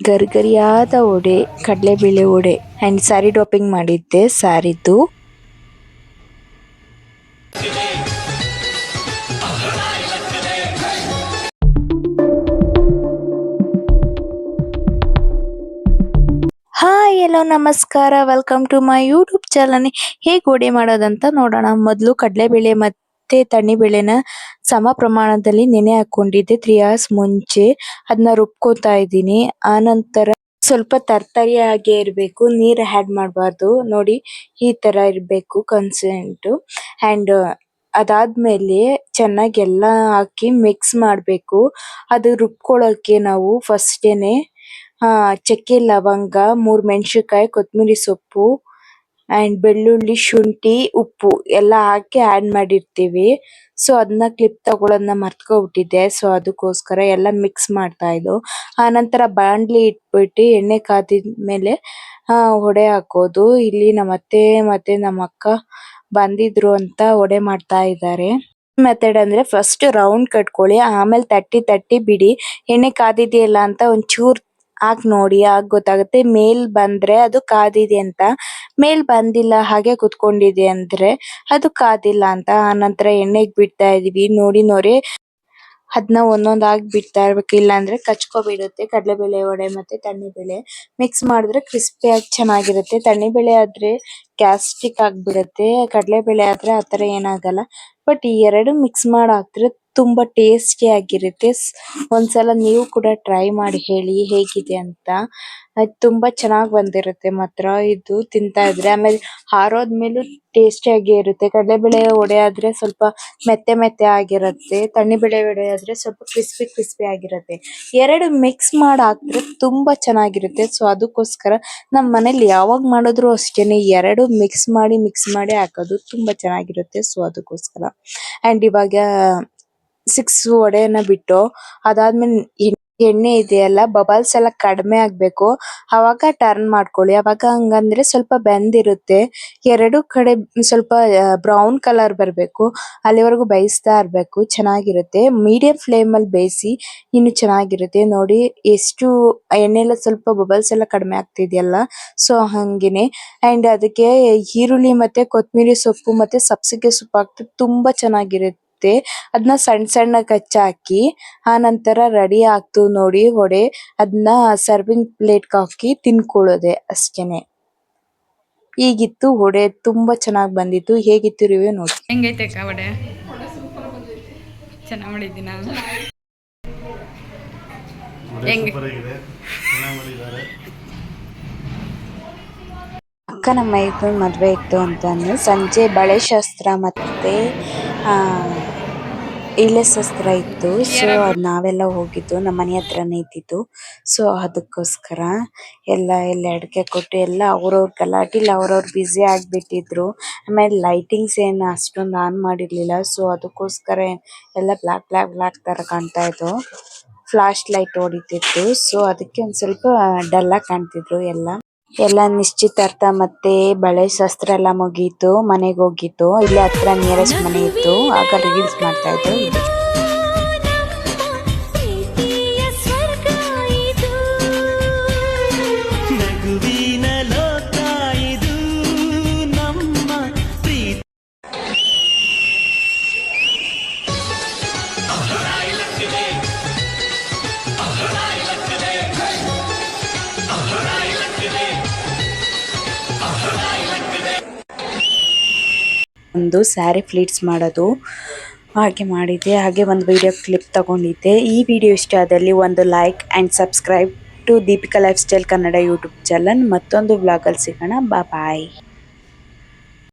ಗರಿಗರಿಯಾದ ವಡೆ ಕಡಲೆಬೇಳೆ vada and sari dropping ಮಾಡಿದ್ದೆ ಸ್ಯಾರಿದು hi hello ನಮಸ್ಕಾರ. Welcome to my YouTube channel ಹೇಗೆ ವಡೆ ಮಾಡೋದಂತ ನೋಡೋಣ. ಮೊದಲು ಕಡಲೆಬೇಳೆ ಮತ್ತೆ ತಣ್ಣಿಬೇಳೆನ ಸಮ ಪ್ರಮಾಣದಲ್ಲಿ ನೆನೆ ಹಾಕೊಂಡಿದ್ದೆ. ತ್ರೀ ಅವರ್ಸ್ ಮುಂಚೆ ಅದನ್ನ ರುಬ್ಕೋತಾ ಇದ್ದೀನಿ. ಆನಂತರ ಸ್ವಲ್ಪ ತರ್ತರಿಯಾಗಿ ಇರಬೇಕು. ನೀರು ಆ್ಯಡ್ ಮಾಡಬಾರ್ದು. ನೋಡಿ, ಈ ತರ ಇರಬೇಕು ಕನ್ಸಿಸ್ಟೆಂಟ್ ಅಂಡ್ ಅದಾದ್ಮೇಲೆ ಚೆನ್ನಾಗಿ ಎಲ್ಲ ಹಾಕಿ ಮಿಕ್ಸ್ ಮಾಡಬೇಕು. ಅದು ರುಬ್ಕೊಳ್ಳೋಕ್ಕೆ ನಾವು ಫಸ್ಟೇನೆ ಚಕ್ಕೆ, ಲವಂಗ, ಮೂರು ಮೆಣಸಿನಕಾಯಿ ಕೊತ್ತಂಬರಿ ಸೊಪ್ಪು ಅಂಡ್ ಬೆಳ್ಳುಳ್ಳಿ, ಶುಂಠಿ, ಉಪ್ಪು ಎಲ್ಲ ಹಾಕಿ ಆಡ್ ಮಾಡಿರ್ತೀವಿ. ಸೊ ಅದನ್ನ ಕ್ಲಿಪ್ ತಗೊಳ್ಳೋದನ್ನ ಮರ್ತ್ಕೊಂಡ್ಬಿಟ್ಟಿದ್ದೆ ಸೊ ಅದಕ್ಕೋಸ್ಕರ ಎಲ್ಲ ಮಿಕ್ಸ್ ಮಾಡ್ತಾ ಇದ್ದೋ ಆನಂತರ ಬಾಂಡ್ಲಿ ಇಟ್ಬಿಟ್ಟು ಎಣ್ಣೆ ಕಾದಿದ ಮೇಲೆ ವಡೆ ಹಾಕೋದು. ಇಲ್ಲಿ ನಮ್ಮ ಅತ್ತೆ ಮತ್ತೆ ನಮ್ಮ ಅಕ್ಕ ಬಂದಿದ್ರು ಅಂತ ವಡೆ ಮಾಡ್ತಾ ಇದ್ದಾರೆ. ಮೆಥಡ್ ಅಂದ್ರೆ ಫಸ್ಟ್ ರೌಂಡ್ ಕಟ್ಕೊಳ್ಳಿ, ಆಮೇಲೆ ತಟ್ಟಿ ತಟ್ಟಿ ಬಿಡಿ. ಎಣ್ಣೆ ಕಾದಿದೆಯಲ್ಲ ಅಂತ ಒಂಚೂರ್ ಹಾಕ್ ನೋಡಿ, ಆಗ ಗೊತ್ತಾಗುತ್ತೆ. ಮೇಲ್ ಬಂದ್ರೆ ಅದು ಕಾದಿದೆ ಅಂತ. ಮೇಲ್ ಬಂದಿಲ್ಲ ಹಾಗೆ ಕುತ್ಕೊಂಡಿದೆ ಅಂದ್ರೆ ಅದು ಕಾದಿಲ್ಲ ಅಂತ. ಆನಂತರ ಎಣ್ಣೆಗ್ ಬಿಡ್ತಾ ಇದೀವಿ. ನೋಡಿ ನೋಡಿ ಅದನ್ನ ಒಂದೊಂದಾಗಿ ಬಿಡ್ತಾ ಇರ್ಬೇಕು. ಇಲ್ಲಾಂದ್ರೆ ಬಿಡುತ್ತೆ. ಕಡಲೆಬೇಳೆ ವಡೆ ಮತ್ತೆ ತಣ್ಣಿಬೇಳೆ ಮಿಕ್ಸ್ ಮಾಡಿದ್ರೆ ಕ್ರಿಸ್ಪಿ ಆಗಿ ಚೆನ್ನಾಗಿರುತ್ತೆ. ತಣ್ಣಿಬೇಳೆ ಆದ್ರೆ ಗ್ಯಾಸ್ಟ್ರಿಕ್ ಆಗ್ಬಿಡುತ್ತೆ ಕಡಲೆಬೇಳೆ ಆದ್ರೆ ಆತರ ಏನಾಗಲ್ಲ. ಬಟ್ ಈ ಎರಡು ಮಿಕ್ಸ್ ಮಾಡಿ ತುಂಬಾ ಟೇಸ್ಟಿ ಆಗಿರುತ್ತೆ. ಒಂದ್ಸಲ ನೀವು ಕೂಡ ಟ್ರೈ ಮಾಡಿ ಹೇಳಿ ಹೇಗಿದೆ ಅಂತ. ತುಂಬಾ ಚೆನ್ನಾಗಿ ಬಂದಿರುತ್ತೆ ಮಾತ್ರ ಇದು ತಿಂತಾ ಇದ್ರೆ. ಆಮೇಲೆ ಆರೋದ್ಮೇಲೂ ಟೇಸ್ಟಿ ಆಗೇ ಇರುತ್ತೆ. ಕಡಲೆಬೇಳೆ ವಡೆ ಆದ್ರೆ ಸ್ವಲ್ಪ ಮೆತ್ತೆ ಮೆತ್ತೆ ಆಗಿರುತ್ತೆ. ತಣ್ಣಿಬೇಳೆ ವಡೆ ಆದ್ರೆ ಸ್ವಲ್ಪ ಕ್ರಿಸ್ಪಿ ಕ್ರಿಸ್ಪಿ ಆಗಿರುತ್ತೆ. ಎರಡು ಮಿಕ್ಸ್ ಮಾಡಿ ಹಾಕಿದ್ರೆ ತುಂಬಾ ಚೆನ್ನಾಗಿರುತ್ತೆ. ಸೊ, ಅದಕ್ಕೋಸ್ಕರ ನಮ್ಮ ಮನೇಲಿ ಯಾವಾಗ ಮಾಡಿದ್ರು ಅಷ್ಟೇನೆ ಎರಡು ಮಿಕ್ಸ್ ಮಾಡಿ ಮಿಕ್ಸ್ ಮಾಡಿ ಹಾಕೋದು ತುಂಬಾ ಚೆನ್ನಾಗಿರುತ್ತೆ. ಸೊ, ಅದಕ್ಕೋಸ್ಕರ. ಅಂಡ್ ಇವಾಗ ಸಿಕ್ಸ್ ವಡೆನ ಬಿಟ್ಟು ಅದಾದ್ಮೇಲೆ ಎಣ್ಣೆ ಇದೆಯಲ್ಲ ಬಬಲ್ಸ್ ಎಲ್ಲ ಕಡಿಮೆ ಆಗ್ಬೇಕು. ಅವಾಗ ಟರ್ನ್ ಮಾಡ್ಕೊಳ್ಳಿ. ಅವಾಗ ಹಂಗಂದ್ರೆ ಸ್ವಲ್ಪ ಬೆಂದಿರುತ್ತೆ ಎರಡು ಕಡೆ ಸ್ವಲ್ಪ ಬ್ರೌನ್ ಕಲರ್ ಬರಬೇಕು. ಅಲ್ಲಿವರೆಗೂ ಬೇಯಿಸ್ತಾ ಇರಬೇಕು. ಚೆನ್ನಾಗಿರುತ್ತೆ. ಮೀಡಿಯಂ ಫ್ಲೇಮ್ ಅಲ್ಲಿ ಬೇಯಿಸಿ ಇನ್ನು ಚೆನ್ನಾಗಿರುತ್ತೆ. ನೋಡಿ, ಎಷ್ಟು ಎಣ್ಣೆ ಎಲ್ಲ ಸ್ವಲ್ಪ ಬಬಲ್ಸ್ ಎಲ್ಲ ಕಡಿಮೆ ಆಗ್ತಿದೆಯಲ್ಲ ಸೊ ಹಂಗೇನೆ. ಅಂಡ್ ಅದಕ್ಕೆ ಈರುಳ್ಳಿ ಮತ್ತೆ ಕೊತ್ತಂಬರಿ ಸೊಪ್ಪು ಮತ್ತೆ ಸಬ್ಸಿಗೆ ಸೊಪ್ಪು ಹಾಕ್ತಿ ತುಂಬಾ ಚೆನ್ನಾಗಿರುತ್ತೆ. ಅದನ್ನ ಸಣ್ಣ ಕಚ್ಚಾ ಹಾಕಿ ಆನಂತರ ರೆಡಿ ಆಗ್ತು ನೋಡಿ ವಡೆ. ಅದನ್ನ ಸರ್ವಿಂಗ್ ಪ್ಲೇಟ್ಗೆ ಹಾಕಿ ತಿನ್ಕೊಳ್ಳೋದೆ ಅಷ್ಟೇನೆ. ಈಗಿತ್ತು ವಡೆ ತುಂಬಾ ಚೆನ್ನಾಗಿ ಬಂದಿತ್ತು. ಹೇಗಿತ್ತು ರಿವ್ಯೂ ನೋಡಿ. ಹೆಂಗೈತೆ ಅಕ್ಕ ವಡೆ? ಚೆನ್ನಾಗಿ ಮಾಡಿದ್ದೀನ? ಹೆಂಗೆ? ಅಕ್ಕ ನಮ್ಮ ಮೈದು ಮದುವೆ ಇತ್ತು ಅಂತಂದ್ರೆ ಸಂಜೆ ಬಳೆ ಶಾಸ್ತ್ರ ಮತ್ತೆ ಆ ಶಸ್ತ್ರ ಇತ್ತು. ಸೊ ನಾವೆಲ್ಲ ಹೋಗಿದ್ದು. ನಮ್ ಮನೆ ಹತ್ರನೇ ಇದ್ದಿದ್ದು. ಸೊ ಅದಕ್ಕೋಸ್ಕರ ಎಲ್ಲ ಇಲ್ಲಿ ಅಡಿಕೆ ಕೊಟ್ಟು ಎಲ್ಲ ಅವ್ರವ್ರ ಗಲಾಟೆಲಿ ಅವ್ರವ್ರ ಬ್ಯುಸಿ ಆಗ್ಬಿಟ್ಟಿದ್ರು. ಆಮೇಲೆ ಲೈಟಿಂಗ್ಸ್ ಏನ್ ಅಷ್ಟೊಂದು ಆನ್ ಮಾಡಿರ್ಲಿಲ್ಲ. ಸೊ ಅದಕ್ಕೋಸ್ಕರ ಎಲ್ಲ ಬ್ಲಾಕ್ ಬ್ಲಾಕ್ ಬ್ಲಾಕ್ ತರ ಕಾಣ್ತಾ ಇತ್ತು ಫ್ಲಾಶ್ ಲೈಟ್ ಹೊಡಿತಿತ್ತು. ಸೊ ಅದಕ್ಕೆ ಒಂದ್ ಸ್ವಲ್ಪ ಡಲ್ ಆಗಿ ಕಾಣ್ತಿದ್ರು ಎಲ್ಲ. ಎಲ್ಲ ನಿಶ್ಚಿತಾರ್ಥ ಮತ್ತೆ ಬಳೆ ಶಾಸ್ತ್ರ ಎಲ್ಲ ಮುಗೀತು, ಮನೆಗೆ ಹೋಗಿದ್ದು. ಇಲ್ಲೇ ಹತ್ರ ನಿಯರೆಸ್ಟ್ ಮನೆ ಇತ್ತು. ಆಗ ರೀಲ್ಸ್ ಮಾಡ್ತಾ ಇದ್ರು ಒಂದು ಸ್ಯಾರಿ ಫ್ಲೀಟ್ಸ್ ಮಾಡೋದು ಹಾಗೆ ಮಾಡಿದ್ದೆ. ಹಾಗೆ ಒಂದು ವಿಡಿಯೋ ಕ್ಲಿಪ್ ತಗೊಂಡಿದ್ದೆ. ಈ ವಿಡಿಯೋ ಇಷ್ಟ ಆದಲ್ಲಿ ಒಂದು like and subscribe to Deepika lifestyle Kannada YouTube channel ಮತ್ತೊಂದು ಬ್ಲಾಗಲ್ಲಿ ಸಿಗೋಣ. ಬಾ ಬಾಯ್